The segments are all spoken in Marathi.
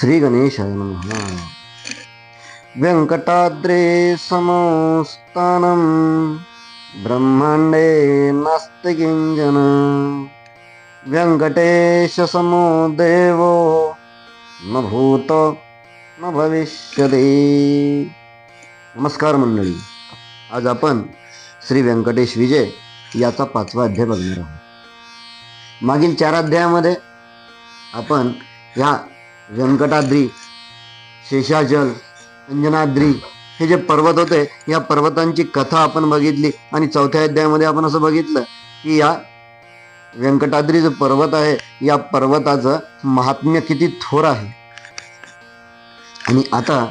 श्री गणेशाय व्यङ्कटाद्रे समस्तानं ब्रह्माण्डे नास्ति किञ्जन। व्यङ्कटेशसमो देवो न भूत न भविष्यति। नमस्कार मंडळी। आज आपण श्री व्यंकटेश विजय याचा पाचवा अध्याय बघणार आहोत. मागील चार अध्यायामध्ये आपण या व्यंकटाद्री शेषाचल अंजनाद्री हे जे पर्वत होते या पर्वतांची कथा आपण बघितली आणि चौथ्या अध्यायामध्ये आपण असं बघितलं की या व्यंकटाद्री जो पर्वत आहे या पर्वताचं महात्म्य किती थोर आहे. आणि आता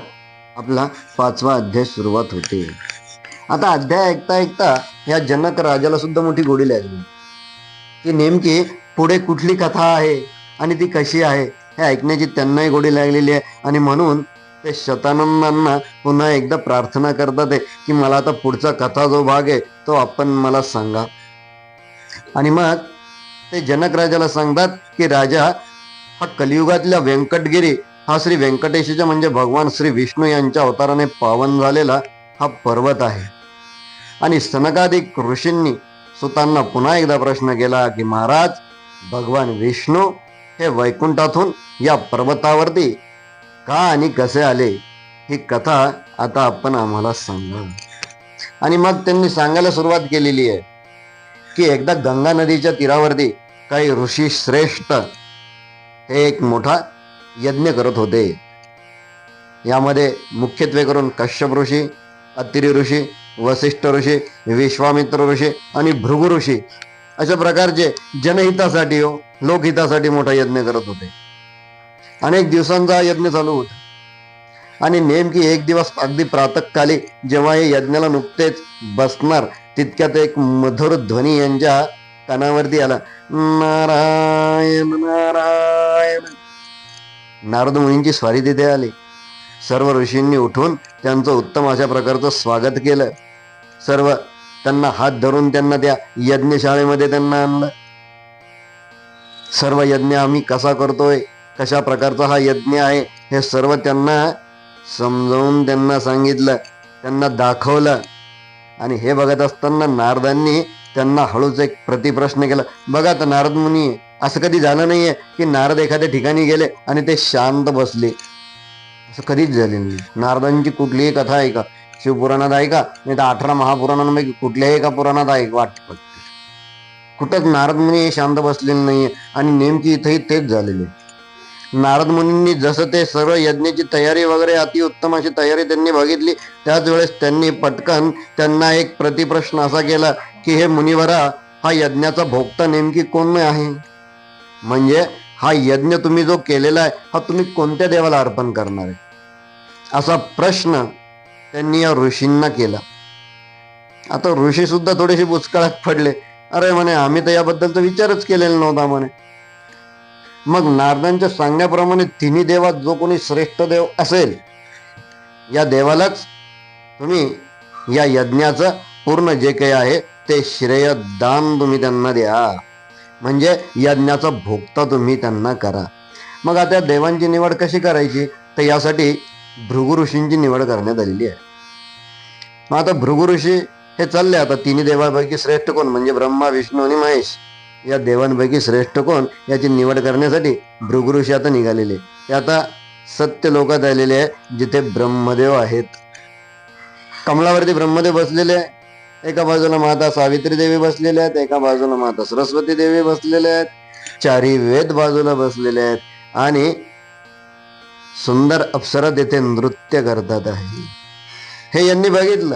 आपला पाचवा अध्याय सुरुवात होते. आता अध्याय ऐकता ऐकता या जनक राजाला सुद्धा मोठी गोडी लागली. की नेमकी पुढे कुठली कथा आहे आणि ती कशी आहे हे ऐकण्याची त्यांनाही गोडी लागलेली आहे. आणि म्हणून ते शतानंदांना पुन्हा एकदा प्रार्थना करतात आहे की मला आता पुढचा कथा जो भाग आहे तो आपण मला सांगा. आणि मग ते जनक राजाला सांगतात की राजा हा कलियुगातल्या व्यंकटगिरी हा श्री व्यंकटेशीच्या म्हणजे भगवान श्री विष्णू यांच्या अवताराने पावन झालेला हा पर्वत आहे. आणि सनकाधिक ऋषींनी सुतांना पुन्हा एकदा प्रश्न केला की महाराज भगवान विष्णू हे वैकुंठातून या पर्वतावरती? का आणि कसे आले? ही कथा आता आपण आम्हाला सांगा आणि मग त्यांनी सांगायला सुरुवात केलेली आहे की एकदा गंगा नदीच्या तीरावरती काही ऋषी श्रेष्ठ हे एक मोठा यज्ञ करत होते. यामध्ये मुख्यत्वे करून कश्यप ऋषी अत्तिरी ऋषी वसिष्ठ ऋषी विश्वामित्र ऋषी आणि भृगु ऋषी अशा प्रकारचे जनहितासाठी हो लोकहितासाठी मोठा यज्ञ करत होते. अनेक दिवसांचा यज्ञ चालू होता. आणि नेमकी एक दिवस अगदी प्रातकाली जेव्हा हे यज्ञाला नुकतेच बसणार तितक्यात एक मधुर ध्वनी यांच्या कानावरती आला. नारायण नारायण. नारद मुनींची स्वारी तिथे आली. सर्व ऋषींनी उठून त्यांचं उत्तम अशा प्रकारचं स्वागत केलं. सर्व त्यांना हात धरून त्यांना त्या यज्ञशाळेमध्ये त्यांना आणलं. सर्व यज्ञ आम्ही कसा करतोय? कशा प्रकारचा हा यज्ञ आहे हे सर्व त्यांना समजावून त्यांना सांगितलं त्यांना दाखवलं. आणि हे बघत असताना नारदांनी त्यांना हळूच एक प्रतिप्रश्न केला. बघा तर नारद मुनी असं कधी झालं नाहीये की नारद एखाद्या ठिकाणी गेले आणि ते शांत बसले. असं कधीच झाले नाही. नारदांची कुठलीही कथा आहे का शिवपुराणात आहे का नाही तर अठरा महापुराणांपैकी कुठल्याही एका पुराणात आहे वाटत कुठंच नारद मुनी हे शांत बसलेले नाहीये आणि नेमकी इथंही तेच झालेले. नारद मुनींनी जसं ते सर्व यज्ञाची तयारी वगैरे अति उत्तम अशी तयारी त्यांनी बघितली. त्याच वेळेस त्यांनी पटकन त्यांना एक प्रतिप्रश्न असा केला की हे मुनिवरा हा यज्ञाचा भोगता नेमकी कोण आहे? म्हणजे हा यज्ञ तुम्ही जो केलेला आहे हा तुम्ही कोणत्या देवाला अर्पण करणार आहे? असा प्रश्न त्यांनी या ऋषींना केला. आता ऋषी सुद्धा थोडेसे बुचकळात पडले. अरे म्हणे आम्ही तर याबद्दलचा विचारच केलेला नव्हता म्हणे. मग नारदांच्या सांगण्याप्रमाणे तिन्ही देवात जो कोणी श्रेष्ठ देव असेल या देवालाच तुम्ही या यज्ञाचं पूर्ण जे काही आहे ते श्रेय दान तुम्ही त्यांना द्या. म्हणजे यज्ञाचा भोगता तुम्ही त्यांना करा. मग आता देवांची निवड कशी करायची? तर यासाठी भृगु ऋषींची निवड करण्यात आलेली आहे. मग आता भृगु ऋषी हे चालले आता तिन्ही देवापैकी श्रेष्ठ कोण? म्हणजे ब्रह्मा विष्णू आणि महेश. या देवांपैकी श्रेष्ठ कोण याची निवड करण्यासाठी भृगु आता निघालेले ते आता सत्य लोकात आलेले आहे जिथे ब्रह्मदेव आहेत. कमलावरती ब्रह्मदेव बसलेले आहे एका बाजूला माता सावित्री देवी बसलेल्या आहेत एका बाजूला माता सरस्वती देवी बसलेल्या आहेत. चारी वेद बाजूला बसलेले आहेत. आणि सुंदर अप्सरा तेथे नृत्य करतात आहे. हे यांनी बघितलं.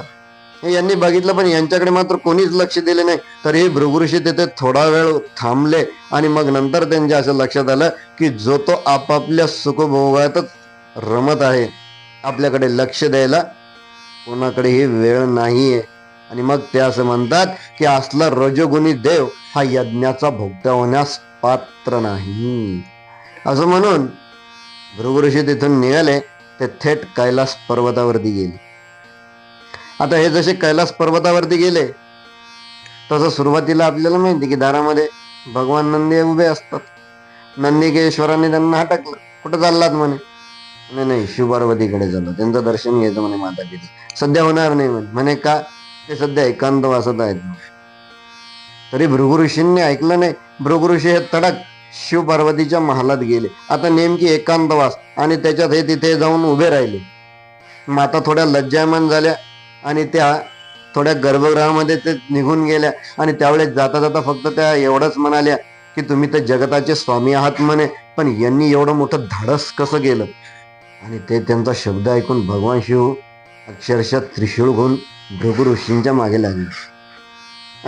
यांनी बघितलं पण यांच्याकडे मात्र कोणीच लक्ष दिले नाही. तर हे भृगुऋषी तिथे थोडा वेळ थांबले आणि मग नंतर त्यांच्या असं लक्षात आलं की जो तो आपापल्या सुखभोगातच रमत आहे आपल्याकडे लक्ष द्यायला कोणाकडेही वेळ नाहीये. आणि मग ते असं म्हणतात की असला रजोगुणी देव हा यज्ञाचा भोगता होण्यास पात्र नाही. असं म्हणून भृगुऋषी तिथून निघाले ते थेट कैलास पर्वतावरती गेले. आता हे जसे कैलास पर्वतावरती गेले तसं सुरुवातीला आपल्याला माहिती की दारामध्ये भगवान नंदी उभे असतात. नंदिकेश्वरांनी त्यांना हटकलं कुठं चाललात म्हणे? नाही नाही शिवपार्वतीकडे झालं त्यांचं दर्शन घ्यायचं म्हणे माता पिता सध्या होणार नाही म्हणे. म्हणे का? ते सध्या एकांत वासत आहेत तरी भृगुऋषींनी ऐकलं नाही. भृगुऋषी हे तडक शिवपार्वतीच्या महालात गेले. आता नेमकी एकांतवास आणि त्याच्यात हे तिथे जाऊन उभे राहिले. माता थोड्या लज्जायमान झाल्या. आणि त्या थोड्या गर्भगृहामध्ये ते निघून गेल्या. आणि त्यावेळेस जाता जाता फक्त त्या एवढंच म्हणाल्या की तुम्ही तर जगताचे स्वामी आहात म्हणे पण यांनी एवढं मोठं धाडस कसं केलं? आणि ते त्यांचा शब्द ऐकून भगवान शिव अक्षरशः त्रिशूळ घेऊन भृगु ऋषींच्या मागे लागले.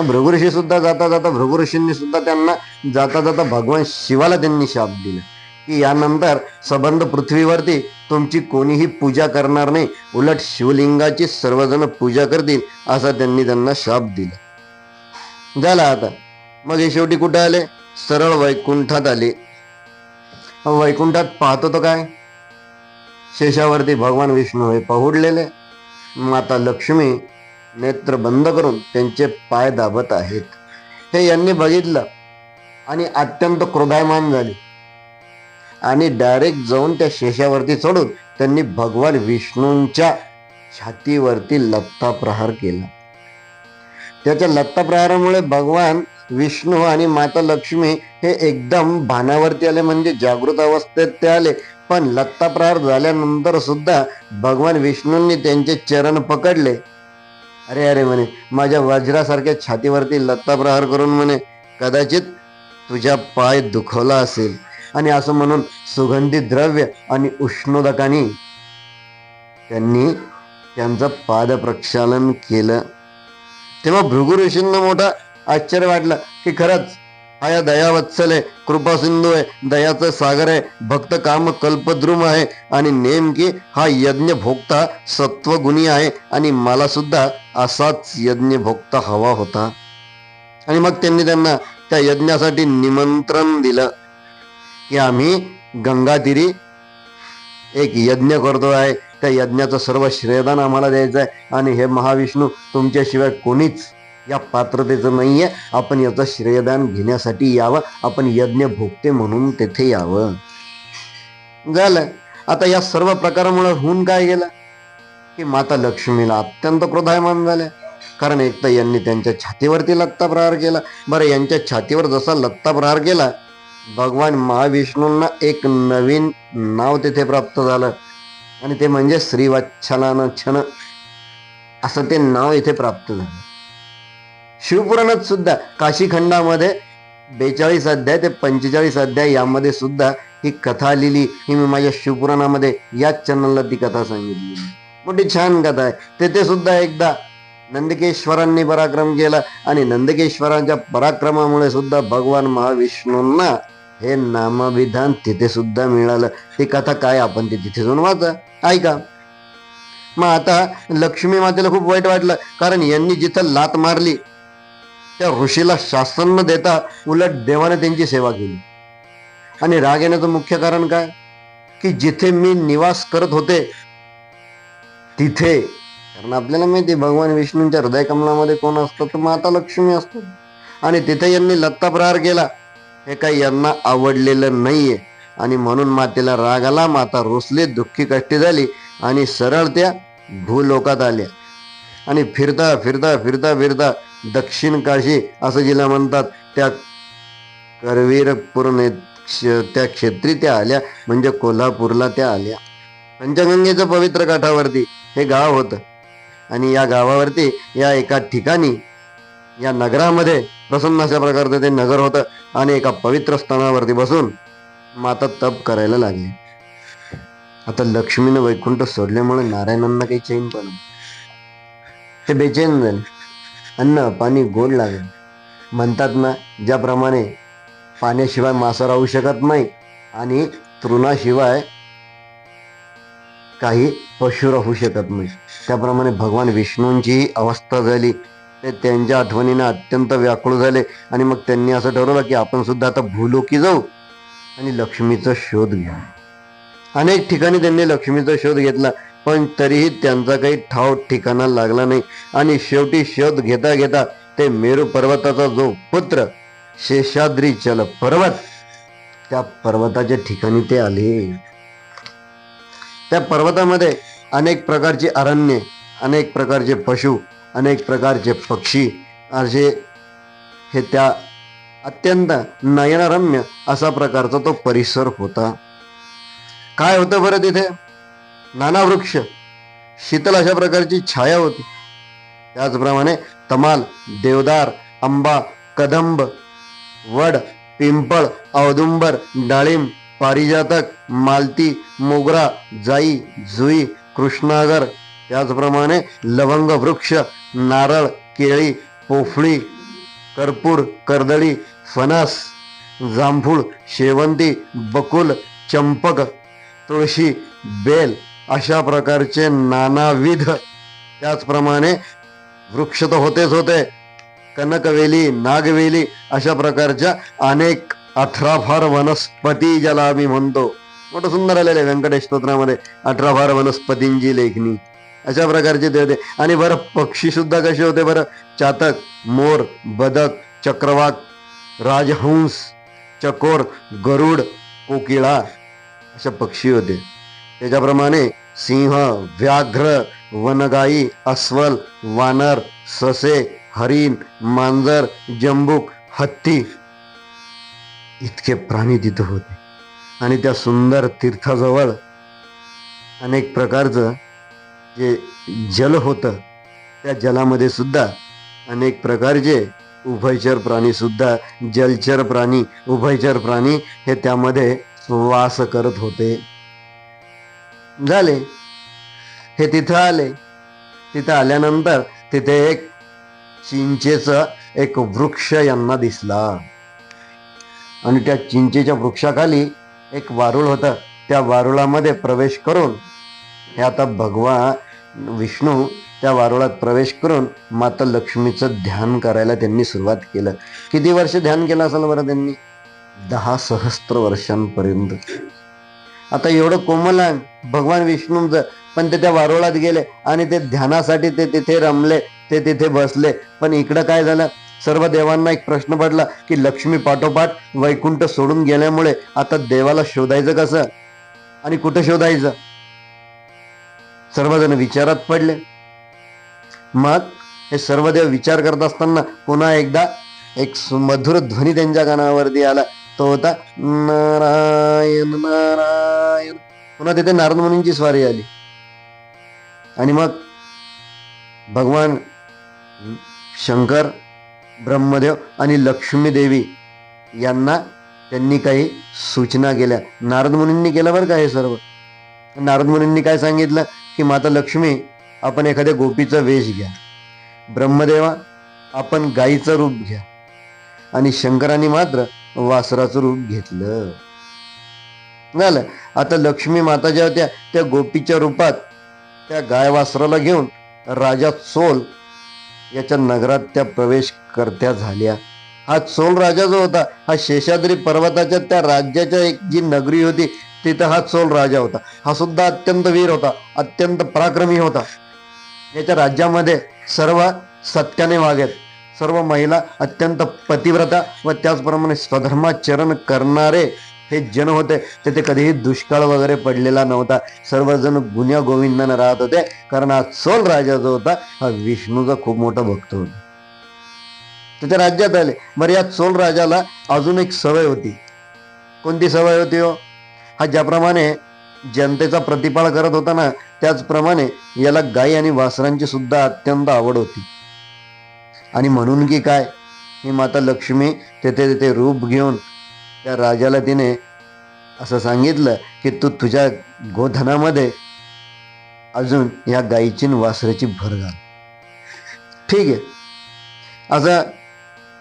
भृगु ऋषी सुद्धा जाता जाता भृगु ऋषींनी सुद्धा त्यांना जाता जाता भगवान शिवाला त्यांनी शाप दिला. की यानंतर सबंध पृथ्वीवरती तुमची कोणीही पूजा करणार नाही. उलट शिवलिंगाची सर्वजण पूजा करतील असा त्यांनी त्यांना शाप दिला. झाला आता. मग हे शेवटी कुठे आले? सरळ वैकुंठात आले. वैकुंठात पाहतो तो काय? शेषावरती भगवान विष्णू हे पहुडलेले. माता लक्ष्मी नेत्र बंद करून त्यांचे पाय दाबत आहेत. हे यांनी बघितलं. आणि अत्यंत क्रोधायमान झाले. आणि डायरेक्ट जाऊन त्या शेषावरती चढून त्यांनी भगवान विष्णूंच्या छातीवरती लत्ता प्रहार केला. त्याच्या लत्ता प्रहारामुळे भगवान विष्णू आणि माता लक्ष्मी हे एकदम भानावरती आले म्हणजे जागृत अवस्थेत ते आले. पण लत्ता प्रहार झाल्यानंतर सुद्धा भगवान विष्णूंनी त्यांचे चरण पकडले. अरे अरे म्हणे माझ्या वज्रासारख्या छातीवरती लत्ता प्रहार करून म्हणे कदाचित तुझ्या पाय दुखवला असेल. आणि असं म्हणून सुगंधी द्रव्य आणि उष्णोदकाने त्यांनी त्यांचं पाद प्रक्षालन केलं. तेव्हा भृगु ऋषींना मोठा आश्चर्य वाटलं की खरंच हा या दयावत्सल आहे कृपासिंधू आहे दयाचं सागर आहे भक्त काम कल्पद्रुम आहे आणि नेमकी हा यज्ञ भोगता सत्वगुणी आहे आणि मला सुद्धा असाच यज्ञ भोगता हवा होता. आणि मग त्यांनी त्यांना त्या यज्ञासाठी निमंत्रण दिलं. की आम्ही गंगातीरी एक यज्ञ करतो आहे. त्या यज्ञाचं सर्व श्रेयदान आम्हाला द्यायचं आहे. आणि हे महाविष्णू तुमच्याशिवाय कोणीच या पात्रतेचं नाहीये. आपण याचं श्रेयदान घेण्यासाठी यावं. आपण यज्ञ भोगते म्हणून तेथे यावं. झालं. आता या सर्व प्रकारामुळे होऊन काय गेलं? की माता लक्ष्मीला अत्यंत क्रोधायमान झाल्या. कारण एक तर यांनी त्यांच्या छातीवरती लत्ता प्रहार केला. बरं यांच्या छातीवर जसा लत्ता प्रहार केला भगवान महाविष्णूंना एक नवीन नाव तिथे प्राप्त झालं. आणि ते म्हणजे श्रीवत्सलान छन. असं ते नाव इथे प्राप्त झालं. शिवपुराणात सुद्धा काशीखंडामध्ये बेचाळीस अध्याय ते पंचेचाळीस अध्याय यामध्ये सुद्धा ही कथा लिहिली. ही मी माझ्या शिवपुराणामध्ये याच चॅनलला ती कथा सांगितली. मोठी छान कथा आहे. तेथे सुद्धा एकदा नंदकेश्वरांनी पराक्रम केला. आणि नंदकेश्वरांच्या पराक्रमामुळे सुद्धा भगवान महाविष्णूंना हे नामविधान तिथे सुद्धा मिळालं. ही कथा काय आपण ती तिथे जाऊन वाचा. ऐका. मग आता लक्ष्मी मातेला खूप वाईट वाटलं कारण यांनी जिथं लात मारली त्या ऋषीला शासन न देता उलट देवाने त्यांची सेवा केली. आणि राग येण्याचं मुख्य कारण काय? की जिथे मी निवास करत होते तिथे कारण आपल्याला माहिती भगवान विष्णूंच्या हृदय कमलामध्ये कोण असतं तर माता लक्ष्मी असतो आणि तिथे यांनी लत्ता प्रहार केला. हे काही यांना आवडलेलं नाहीये. आणि म्हणून मातेला राग आला माता रोसली दुःखी कष्टी झाली आणि सरळ त्या भूलोकात आल्या. आणि फिरता फिरता फिरता फिरता दक्षिण काशी असं जिला म्हणतात त्या करवीरपूर क्ष- त्या क्षेत्री त्या आल्या म्हणजे कोल्हापूरला त्या आल्या. पंचगंगेचं पवित्र काठावरती हे गाव होतं. आणि या गावावरती या एका ठिकाणी या नगरामध्ये प्रसन्न अशा प्रकारचं ते नगर होतं आणि एका पवित्र स्थानावरती बसून माता तप करायला लागली. आता लक्ष्मीनं वैकुंठ सोडल्यामुळे नारायणांना काही चैन पण ते बेचैन झाले. अन्न पाणी गोड लागेल. म्हणतात ना ज्याप्रमाणे पाण्याशिवाय मासा राहू शकत नाही आणि तृणाशिवाय काही पशु राहू शकत नाही. त्याप्रमाणे भगवान विष्णूंचीही अवस्था झाली. ते त्यांच्या आठवणीनं अत्यंत व्याकुळ झाले. आणि मग त्यांनी असं ठरवलं की आपण सुद्धा आता भूलोकी जाऊ आणि लक्ष्मीचा शोध घेऊ. अनेक ठिकाणी त्यांनी लक्ष्मीचा शोध घेतला पण तरीही त्यांचा काही ठाव ठिकाणा लागला नाही. आणि शेवटी शोध घेता घेता ते मेरू पर्वताचा जो पुत्र शेषाद्री चल पर्वत त्या पर्वताच्या ठिकाणी ते आले. त्या पर्वतामध्ये अनेक प्रकारची अरण्ये अनेक प्रकारचे पशु अनेक प्रकारचे पक्षी असे हे त्या अत्यंत नयनरम्य असा प्रकारचा तो परिसर होता. काय होतं बरं तिथे? नाना वृक्ष शीतल अशा प्रकारची छाया होती. त्याचप्रमाणे तमाल देवदार आंबा कदंब वड पिंपळ औदुंबर डाळिंब पारिजातक मालती मोगरा जाई जुई कृष्णागर त्याचप्रमाणे लवंग वृक्ष नारळ केळी पोफळी कर्पूर कर्दळी फणस जांभूळ शेवंती बकुल चंपक तुळशी बेल अशा प्रकारचे नानाविध. त्याचप्रमाणे वृक्ष तर होतेच होते. कनकवेली नागवेली अशा प्रकारच्या अनेक अठराफार वनस्पती ज्याला आम्ही म्हणतो. मोठं सुंदर आलेलं आहे व्यंकटेश स्तोत्रामध्ये अठराफार वनस्पतींची लेखणी. अशा प्रकारचे ते होते. आणि बरं पक्षी सुद्धा कसे होते बरं? चातक मोर बदक चक्रवाक राजहंस चकोर गरुड कोकिळा अशा पक्षी होते. त्याच्याप्रमाणे सिंह व्याघ्र वनगाई अस्वल वानर ससे हरिण मांजर जंबूक हत्ती इतके प्राणी तिथं होते. आणि त्या सुंदर तीर्थाजवळ अनेक प्रकारचं जे जल होतं त्या जलामध्ये सुद्धा अनेक प्रकारचे उभयचर प्राणी सुद्धा जलचर प्राणी उभयचर प्राणी हे त्यामध्ये वास करत होते. झाले. हे तिथं आले. तिथं आल्यानंतर तिथे एक चिंचेचा एक वृक्ष यांना दिसला. आणि त्या चिंचेच्या वृक्षाखाली एक वारुळ होतं. त्या वारुळामध्ये प्रवेश करून हे आता भगवान विष्णू त्या वारुळात प्रवेश करून माता लक्ष्मीचं ध्यान करायला त्यांनी सुरुवात केलं. किती वर्ष ध्यान केलं असेल बरं त्यांनी? दहा सहस्त्र वर्षांपर्यंत. आता एवढं कोमलांग भगवान विष्णूंचं पण ते त्या वारुळात गेले आणि ते ध्यानासाठी ते तिथे रमले ते तिथे बसले. पण इकडं काय झालं? सर्व देवांना एक प्रश्न पडला की लक्ष्मी पाठोपाठ वैकुंठ सोडून गेल्यामुळे आता देवाला शोधायचं कसं? आणि कुठं शोधायचं? सर्वजण विचारात पडले. मग हे सर्वदेव विचार करत असताना पुन्हा एकदा एक मधुर ध्वनी त्यांच्या कानावरती आला. तो होता नारायण नारायण. पुन्हा तिथे नारद मुनींची स्वारी आली. आणि मग भगवान शंकर ब्रह्मदेव आणि लक्ष्मीदेवी यांना त्यांनी काही सूचना केल्या. नारद मुनींनी केलं बरं का हे सर्व? नारद मुनींनी काय सांगितलं? की माता लक्ष्मी आपण एखाद्या गोपीचा वेश घ्या. ब्रह्मदेवा आपण गाईचं रूप घ्या. आणि शंकरांनी मात्र वासराचं रूप घेतलं. झालं. आता लक्ष्मी माता ज्या होत्या त्या गोपीच्या रूपात त्या गाय वासराला घेऊन राजा चोल याच्या नगरात त्या प्रवेश करत्या झाल्या. हा सोल राजा जो होता हा शेषाद्री पर्वताच्या त्या राज्याच्या एक जी नगरी होती तिथं हा चोल राजा होता. हा सुद्धा अत्यंत वीर होता अत्यंत पराक्रमी होता. याच्या राज्यामध्ये सर्व सत्याने वागत सर्व महिला अत्यंत पतिव्रता व त्याचप्रमाणे स्वधर्माचरण करणारे हे जन होते. तिथे कधीही दुष्काळ वगैरे पडलेला नव्हता. सर्वजण गुन्ह्या गोविंदाने राहत होते. कारण हा चोल राजा जो होता हा विष्णूचा खूप मोठा भक्त होता. त्याच्या राज्यात आले. बरं या चोल राजाला अजून एक सवय होती. कोणती सवय होती हो? हा ज्याप्रमाणे जनतेचा प्रतिपाळ करत होता ना त्याचप्रमाणे याला गाई आणि वासरांची सुद्धा अत्यंत आवड होती. आणि म्हणून की काय ही माता लक्ष्मी तेथे तेथे रूप घेऊन त्या राजाला तिने असं सांगितलं की तू तुझ्या गोधनामध्ये अजून या गाईची आणि वासराची भर घाल. ठीक आहे. असं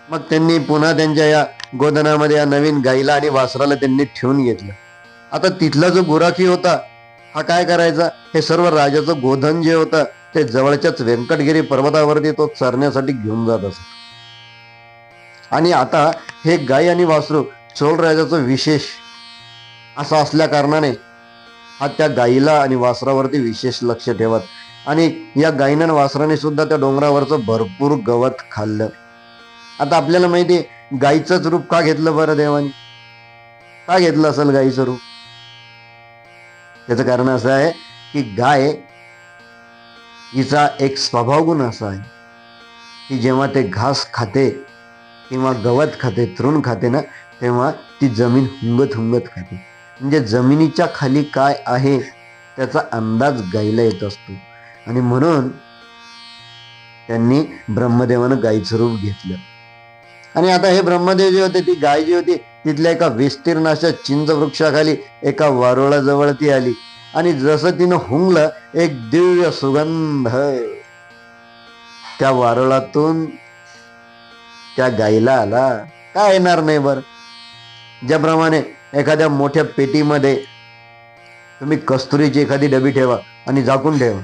मग त्यांनी पुन्हा त्यांच्या या गोधनामध्ये या नवीन गाईला आणि वासराला त्यांनी ठेवून घेतलं. आता तिथला जो गुराखी होता हा काय करायचा? हे सर्व राजाचं गोधन जे होतं ते जवळच्याच व्यंकटगिरी पर्वतावरती तो चरण्यासाठी घेऊन जात असत. आणि आता हे गाय आणि वासरू चोळ राजाचं विशेष असं असल्या कारणाने हा त्या गाईला आणि वासरावरती विशेष लक्ष ठेवत आणि या गायीनं आणि वासराने सुद्धा त्या डोंगरावरचं भरपूर गवत खाल्लं. आता आपल्याला माहिती आहे गाईचंच रूप का घेतलं बरं देवानी? का घेतलं असेल गाईचं रूप? त्याचं कारण असं आहे की गाय हिचा एक स्वभाव गुण असा आहे की जेव्हा ते घास खाते किंवा गवत खाते तृण खाते ना तेव्हा ती जमीन हुंगत हुंगत खाते. म्हणजे जमिनीच्या खाली काय आहे त्याचा अंदाज गायीला येत असतो. आणि म्हणून त्यांनी ब्रह्मदेवानं गायीचं रूप घेतलं. आणि आता हे ब्रह्मदेव जे होते ती गाय जी होती तिथल्या एका विस्तीर्ण अशा चिंच वृक्षाखाली एका वारुळाजवळ ती आली. आणि जसं तिनं हुंगलं एक दिव्य सुगंध. त्या वारुळातून त्या गायीला आला. काय येणार नाही बर? ज्याप्रमाणे एखाद्या मोठ्या पेटीमध्ये तुम्ही कस्तुरीची एखादी डबी ठेवा आणि झाकून ठेवा.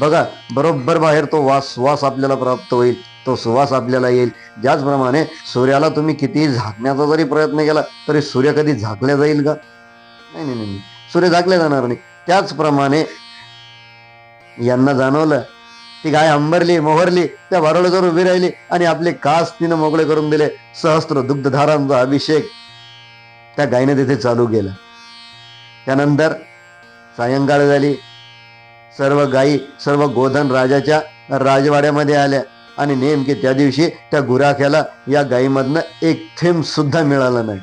बघा बरोबर बाहेर तो वास वास आपल्याला प्राप्त होईल. तो सुवास आपल्याला येईल. ज्याचप्रमाणे सूर्याला तुम्ही कितीही झाकण्याचा जरी प्रयत्न केला तरी सूर्य कधी झाकल्या जाईल का? नाही नाही नाही सूर्य झाकले जाणार नाही. त्याचप्रमाणे यांना जाणवलं ती गाय अंबरली मोहरली त्या वारुळाजवळ उभी राहिली आणि आपले कास तिनं मोकळे करून दिले. सहस्त्र दुग्धधारांचा अभिषेक त्या गायीने तिथे चालू केला. त्यानंतर सायंकाळ झाली. सर्व गायी सर्व गोधन राजाच्या राजवाड्यामध्ये आल्या. आणि नेमके त्या दिवशी त्या गुराख्याला या गायीमधनं एक थेंब सुद्धा मिळाला नाही.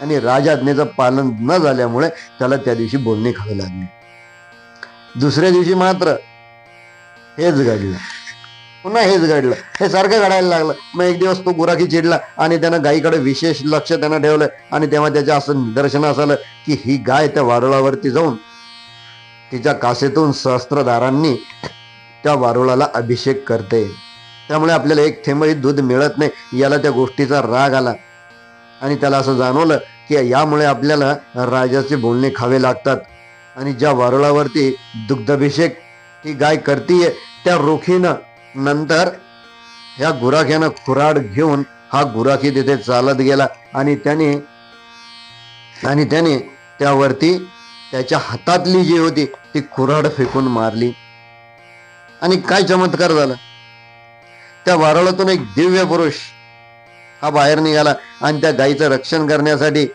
आणि राजाज्ञेचं पालन न झाल्यामुळे त्याला त्या दिवशी बोलणे खावी लागली. दुसऱ्या दिवशी मात्र हेच घडलं. पुन्हा हेच घडलं. हे सारखं घडायला लागलं. मग एक दिवस तो गुराखी चिडला आणि त्यानं गायीकडे विशेष लक्ष त्यानं ठेवलं आणि तेव्हा त्याच्या असं निदर्शनास आलं की ही गाय त्या वारुळावरती जाऊन तिच्या कासेतून सहस्त्रधारांनी त्या वारुळाला अभिषेक करते. त्यामुळे आपल्याला एक थेंबही दूध मिळत नाही याला त्या गोष्टीचा राग आला. आणि त्याला असं जाणवलं की यामुळे आपल्याला राजाचे बोलणे खावे लागतात. आणि ज्या वारुळावरती दुग्धाभिषेक ही गाय करतीये त्या रोखीनं नंतर ह्या गुराख्यानं खुराड घेऊन हा गुराखी तिथे चालत गेला. आणि त्याने आणि त्याने त्यावरती त्याच्या हातातली जी होती ती खुराड फेकून मारली. आणि काय चमत्कार झाला? त्या वारळातून एक दिव्य पुरुष हा बाहेर निघाला आणि त्या गायीचं रक्षण करण्यासाठी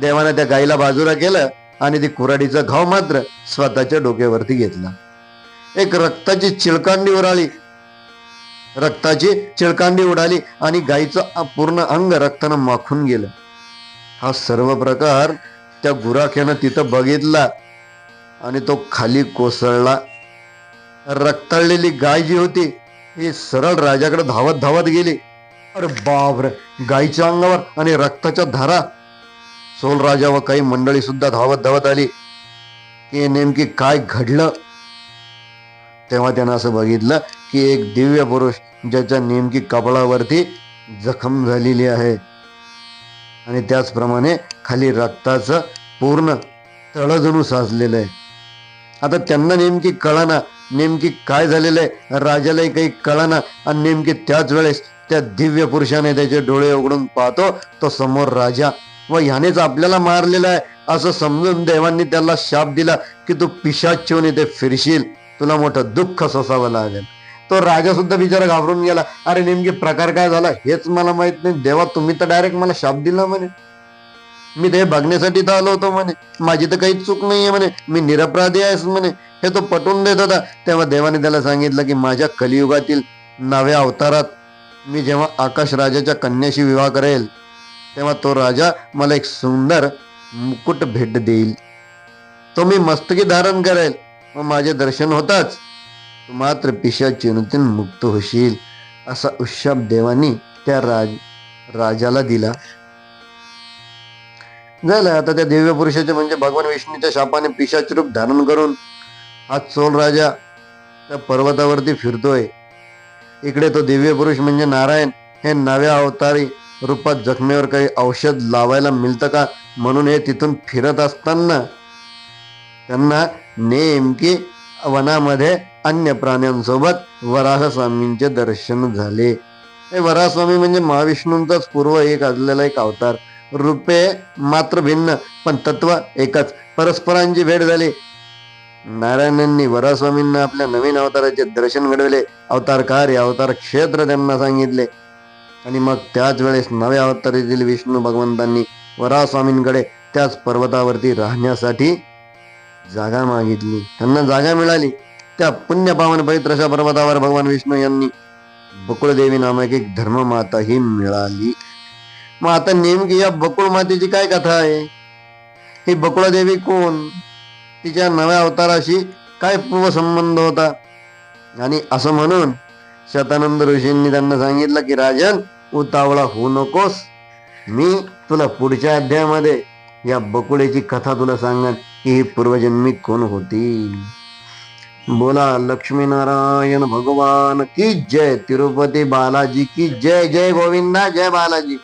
देवाने त्या गायीला बाजूला केलं आणि ती कुराडीचा घाव मात्र स्वतःच्या डोक्यावरती घेतला. एक रक्ताची चिळकांडी उडाली. रक्ताची चिळकांडी उडाली आणि गायीचं पूर्ण अंग रक्तानं माखून गेलं. हा सर्व प्रकार त्या गुराख्यानं तिथं बघितला आणि तो खाली कोसळला. रक्ताळलेली गाय जी होती हे सरळ राजाकडे धावत धावत गेली. अरे बाबर गायीच्या अंगावर आणि रक्ताच्या धारा. सोल राजा व काही मंडळी सुद्धा धावत धावत आली. की नेमकी काय घडलं? तेव्हा त्यानं असं बघितलं की एक दिव्य पुरुष ज्याच्या नेमकी कपाळावरती जखम झालेली आहे. आणि त्याचप्रमाणे खाली रक्ताचं पूर्ण तळजणू साचलेलं आहे. आता त्यांना नेमकी कळाना नेमकी काय झालेलं आहे? राजालाही काही कळाना. आणि नेमकी त्याच वेळेस त्या दिव्य पुरुषाने त्याचे डोळे उघडून पाहतो तो समोर राजा. व ह्यानेच आपल्याला मारलेला आहे. असं समजून देवांनी त्याला शाप दिला की तू पिशाच इथे फिरशील. तुला मोठं दुःख सोसावं लागेल. तो राजा सुद्धा बिचारा घाबरून गेला. अरे नेमकी प्रकार काय झाला हेच मला माहीत नाही. देवा तुम्ही तर डायरेक्ट मला शाप दिला म्हणे. मी ते बघण्यासाठी तर आलो होतो म्हणे. माझी तर काहीच चूक नाहीये म्हणे. मी निरपराधी आहेस म्हणे. हे तो पटवून देत होता. तेव्हा देवाने त्याला सांगितलं की माझ्या कलियुगातील नव्या अवतारात मी जेव्हा आकाश राजाच्या कन्याशी विवाह करेल तेव्हा तो राजा मला एक सुंदर मुकुट भेट देईल. तो मी मस्तकी धारण करेल. व माझे दर्शन होताच. तू मात्र पिशा चिनुतीन मुक्त होशील असा उशाप देवानी त्या राज राजाला दिला. झालं आता त्या दिव्य पुरुषाचे म्हणजे भगवान विष्णूच्या शापाने पिशाच रूप धारण करून हा चोल राजा त्या पर्वतावरती फिरतोय. इकडे तो दिव्य पुरुष म्हणजे नारायण हे नव्या अवतारी रूपात जखमेवर काही औषध लावायला मिळतं का? म्हणून हे तिथून फिरत असताना त्यांना नेमकी वनामध्ये अन्य प्राण्यांसोबत वराह स्वामींचे दर्शन झाले. हे वराहस्वामी म्हणजे महाविष्णूंचाच पूर्व एक असलेला एक अवतार. रूपे मात्र भिन्न पण तत्व एकच. परस्परांची भेट झाली. नारायणांनी वरास्वामींना आपल्या नवीन अवताराचे दर्शन घडविले. अवतार कार्य अवतार क्षेत्र त्यांना सांगितले. आणि मग त्याच वेळेस नव्या अवतारीतील विष्णू भगवंतांनी वरास्वामींकडे त्याच पर्वतावरती राहण्यासाठी जागा मागितली. त्यांना जागा मिळाली. त्या पुण्य पावन पवित्र अशा पर्वतावर भगवान विष्णू यांनी बकुळदेवी नामक एक धर्ममाता ही मिळाली. मग आता नेमकी या बकुळ मातेची काय कथा आहे? ही बकुळादेवी कोण? तिच्या नव्या अवताराशी काय पूर्व संबंध होता? आणि असं म्हणून शतानंद ऋषींनी त्यांना सांगितलं की राजन उतावळा होऊ नकोस. मी तुला पुढच्या अध्यायामध्ये या बकुळेची कथा तुला सांगन की ही पूर्वजन्मी कोण होती. बोला लक्ष्मीनारायण भगवान की जय? तिरुपती बालाजी की जय? जय गोविंदा जय बालाजी.